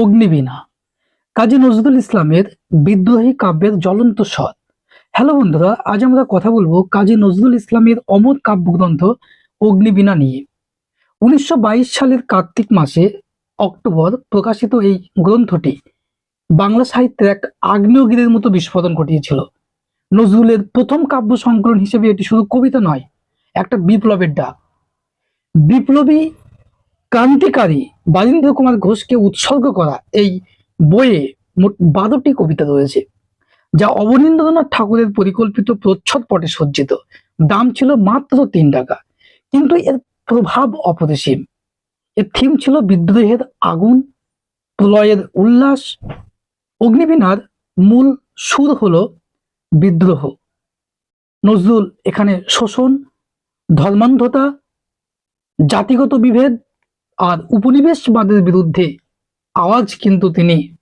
অগ্নিবীণা। কাজী নজরুল ইসলামের বিদ্রোহী কাব্যের জ্বলন্ত সৎ হ্যালো বন্ধুরা, আজ আমরা কথা বলব কাজী নজরুল ইসলামের অমর কাব্যগ্রন্থ অগ্নিবীণা নিয়ে। উনিশশো বাইশ সালের কার্তিক মাসে অক্টোবর প্রকাশিত এই গ্রন্থটি বাংলা সাহিত্যের এক আগ্নেয়গিরের মতো বিস্ফোরণ ঘটিয়েছিল। নজরুলের প্রথম কাব্য সংকলন হিসেবে এটি শুধু কবিতা নয়, একটা বিপ্লবের ডাক। বিপ্লবী ক্রান্তিকারী বারীন্দ্র কুমার ঘোষকে উৎসর্গ করা এই বইয়ে মোট বারোটি কবিতা রয়েছে, যা অবনীন্দ্রনাথ ঠাকুরের পরিকল্পিত প্রচ্ছদ পটে সজ্জিত। দাম ছিল মাত্র তিন টাকা, কিন্তু এর প্রভাব অপরিসীম। এর থিম ছিল বিদ্রোহের আগুন, প্রলয়ের উল্লাস, অগ্নিবীণার মূল সুর হল বিদ্রোহ। নজরুল এখানে শোষণ, ধর্মান্ধতা, জাতিগত বিভেদ আর উপনিবেশবাদের বিরুদ্ধে আওয়াজ কিন্তু তিনি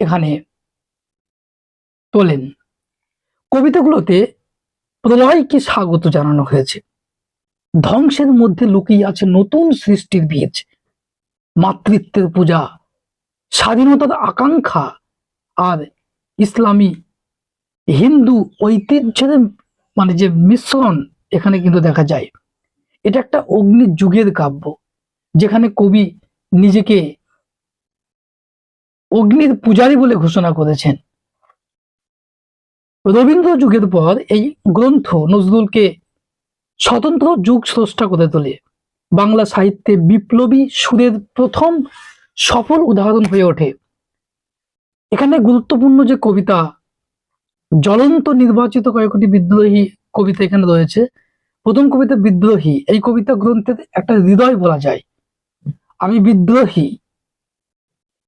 এখানে তোলেন। কবিতাগুলোতে প্রলয়কে স্বাগত জানানো হয়েছে। ধ্বংসের মধ্যে লুকিয়ে আছে নতুন সৃষ্টির বীজ। মাতৃত্বের পূজা, স্বাধীনতার আকাঙ্ক্ষা আর ইসলামী হিন্দু ঐতিহ্যের মানে যে মিশ্রণ এখানে কিন্তু দেখা যায়। এটা একটা অগ্নি যুগের কাব্য। যেখানে কবি নিজেকে অগ্নির পূজারী বলে ঘোষণা করেছেন। রবীন্দ্র যুগের পর এই গ্রন্থ নজরুলকে স্বতন্ত্র যুগ স্রষ্টা করে তোলে। বাংলা সাহিত্যে বিপ্লবী সুরের প্রথম সফল উদাহরণ হয়ে ওঠে। এখানে গুরুত্বপূর্ণ যে কবিতা, জ্বলন্ত নির্বাচিত কয়েকটি বিদ্রোহী কবিতা এখানে রয়েছে। প্রথম কবিতা বিদ্রোহী। এই কবিতা গ্রন্থের একটা হৃদয় বলা যায়। আমি বিদ্রোহী।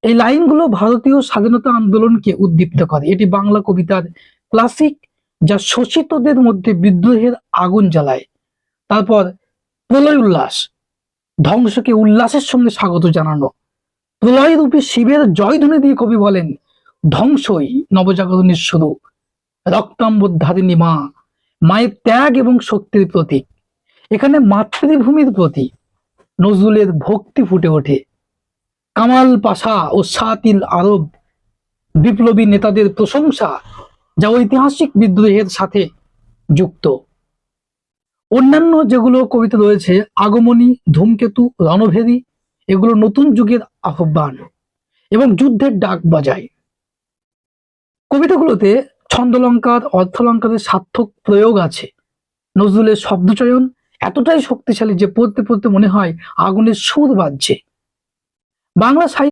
এই লাইনগুলো ভারতীয় স্বাধীনতা আন্দোলনকে উদ্দীপ্ত করে। এটি বাংলা কবিতার ক্লাসিক যা শোষিতদের মধ্যে বিদ্রোহের আগুন জ্বালায়। তারপর প্রলয় উল্লাস। ধ্বংসকে উল্লাসের সঙ্গে স্বাগত জানানো। প্রলয় রূপে শিবের জয়ধ্বনি দিয়ে কবি বলেন, ধ্বংসই নবজাগরণের শুরু। রক্তাম্বধারিণী মা, মায়ের ত্যাগ এবং শক্তির প্রতীক। এখানে মাতৃভূমির প্রতি নজরুলের ভক্তি ফুটে ওঠে। কামাল পাশা ও সাতিল আরব বিপ্লবী নেতাদের প্রশংসা যা ঐতিহাসিক বিদ্রোহের সাথে যুক্ত। অন্যান্য যেগুলো কবিতা রয়েছে, আগমনী, ধূমকেতু, রণভেদী, এগুলো নতুন যুগের আহ্বান এবং যুদ্ধের ডাক বাজায়। কবিতাগুলোতে ছন্দলঙ্কার, অর্থলঙ্কারের সার্থক প্রয়োগ আছে। নজরুলের শব্দচয়ন এতটাই শক্তিশালী যে পড়তে পড়তে মনে হয় আগুনের সুর বাজছে। বাংলা সাহিত্য